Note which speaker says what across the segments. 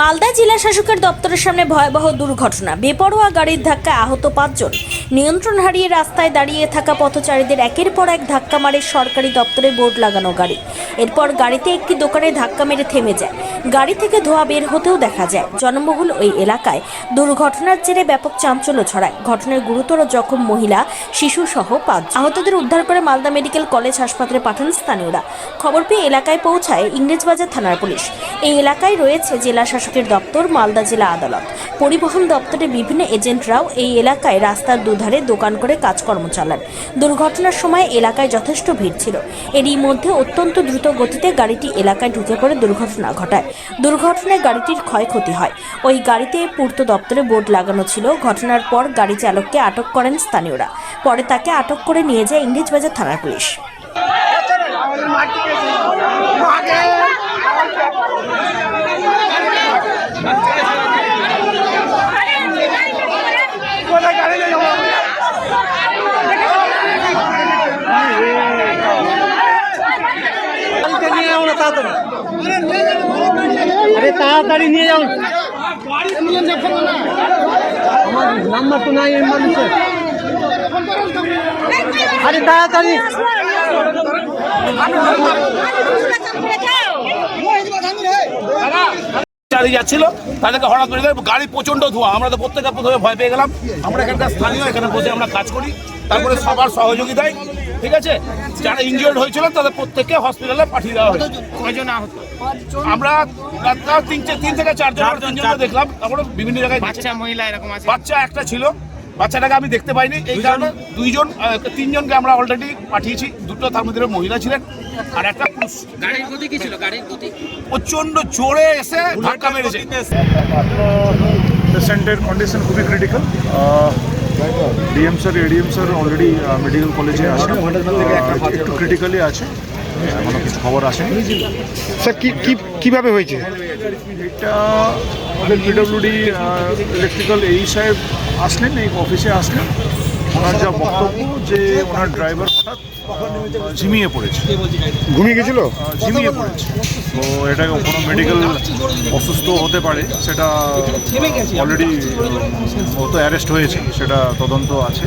Speaker 1: মালদা জেলা শাসকের দপ্তরের সামনে ভয়াবহ দুর্ঘটনা। বেপরোয়া গাড়ির ধাক্কায় আহত পাঁচজন। নিয়ন্ত্রণ হারিয়ে রাস্তায় দাঁড়িয়ে থাকা পথচারীদের একের পর এক ধাক্কা মারে সরকারি দপ্তরে বোর্ড লাগানো গাড়ি। এরপর গাড়িতে একটি দোকানে ধাক্কা মেরে থেমে যায়। গাড়ি থেকে ধোয়া বের হতেও দেখা যায়। জনবহুল ওই এলাকায় দুর্ঘটনার জেরে ব্যাপক চাঞ্চল্য ছড়ায়। ঘটনায় গুরুতর জখম মহিলা, শিশু সহ পাঁচ আহতদের উদ্ধার করে মালদা মেডিকেল কলেজ হাসপাতালে পাঠান স্থানীয়রা। খবর পেয়ে এলাকায় পৌঁছায় ইংরেজবাজার থানার পুলিশ। এই এলাকায় রয়েছে জেলা শাসকের দপ্তর, মালদা জেলা আদালত। পরিবহন দপ্তরের বিভিন্ন এজেন্টরাও এই এলাকায় রাস্তার দুধারে দোকান করে কাজকর্ম চালান। দুর্ঘটনার সময় এলাকায় যথেষ্ট ভিড় ছিল। এরই মধ্যে অত্যন্ত দ্রুত গতিতে গাড়িটি এলাকায় ঢুকে পড়ে দুর্ঘটনা ঘটায়। দুর্ঘটনায় গাড়িটির ক্ষয়ক্ষতি হয়। ওই গাড়িতে পূর্ত দপ্তরে বোর্ড লাগানো ছিল। ঘটনার পর গাড়ি চালককে আটক করেন স্থানীয়রা। পরে তাকে আটক করে নিয়ে যায় ইংরেজবাজার থানার পুলিশ
Speaker 2: গাড়িতে নিয়ে যাও না তাড়াতাড়ি আরে তাড়াতাড়ি নিয়ে যাও। নাম্বার তো নাই মানুষের। আরে তাড়াতাড়ি।
Speaker 3: চালিয়ে যাচ্ছিল, তাদেরকে হঠাৎ করে গাড়ি প্রচণ্ড ধোঁয়া। আমরা তো প্রত্যেকটা প্রথমে ভয় পেয়ে গেলাম। আমরা এখানকার স্থানীয়, এখানে বসে আমরা কাজ করি। তারপরে সবার সহযোগিতায় ঠিক আছে? যারা ইনজিওর্ড হয়েছিল তাদের প্রত্যেককে হসপিটালে পাঠিয়ে দেওয়া হয়েছে। কয়জন আহত? আমরা তিন তিন থেকে চারজন আমরা তিনজনকে দেখলাম। তারপরে বিভিন্ন জায়গায়
Speaker 4: বাচ্চা মহিলা এরকম আছে?
Speaker 3: বাচ্চা একটা ছিল। বাচ্চাটাকে আমি দেখতে পাইনি। এই কারণে দুইজন তিনজনকে আমরা অলরেডি পাঠিয়েছি। দুটো তার মধ্যে মহিলা ছিলেন আর একটা পুরুষ।
Speaker 4: গাড়ির গতি কি ছিল? গাড়ির গতি?
Speaker 3: প্রচণ্ড জোরে এসে ধাক্কা মেরেছে।
Speaker 5: পেশেন্টের কন্ডিশন খুবই critical DM sir ADM sir already medical কলেজে আছে। একটু ক্রিটিক্যালি আছে। এখনও কিছু খবর আসেনি।
Speaker 6: স্যার কি কী কীভাবে হয়েছে?
Speaker 5: এটা পিডব্লিউডি ইলেকট্রিক্যাল এই সাহেব আসলেন এই অফিসে আসলেন। ওনার যা বক্তব্য যে ওনার ড্রাইভার হঠাৎ ঝিমিয়ে পড়েছে।
Speaker 6: ঘুমিয়ে গেছিল?
Speaker 5: ঝিমিয়ে পড়েছে। তো এটা কোনো মেডিকেল অসুস্থ হতে পারে সেটা অলরেডি ও তো অ্যারেস্ট হয়েছে সেটা তদন্ত আছে।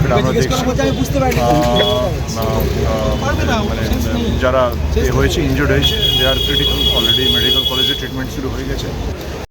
Speaker 5: সেটা আমরা দেখছি। মানে যারা এ হয়েছে ইনজোর্ড হয়েছে they are critical already medical কলেজে ট্রিটমেন্ট শুরু হয়ে গেছে।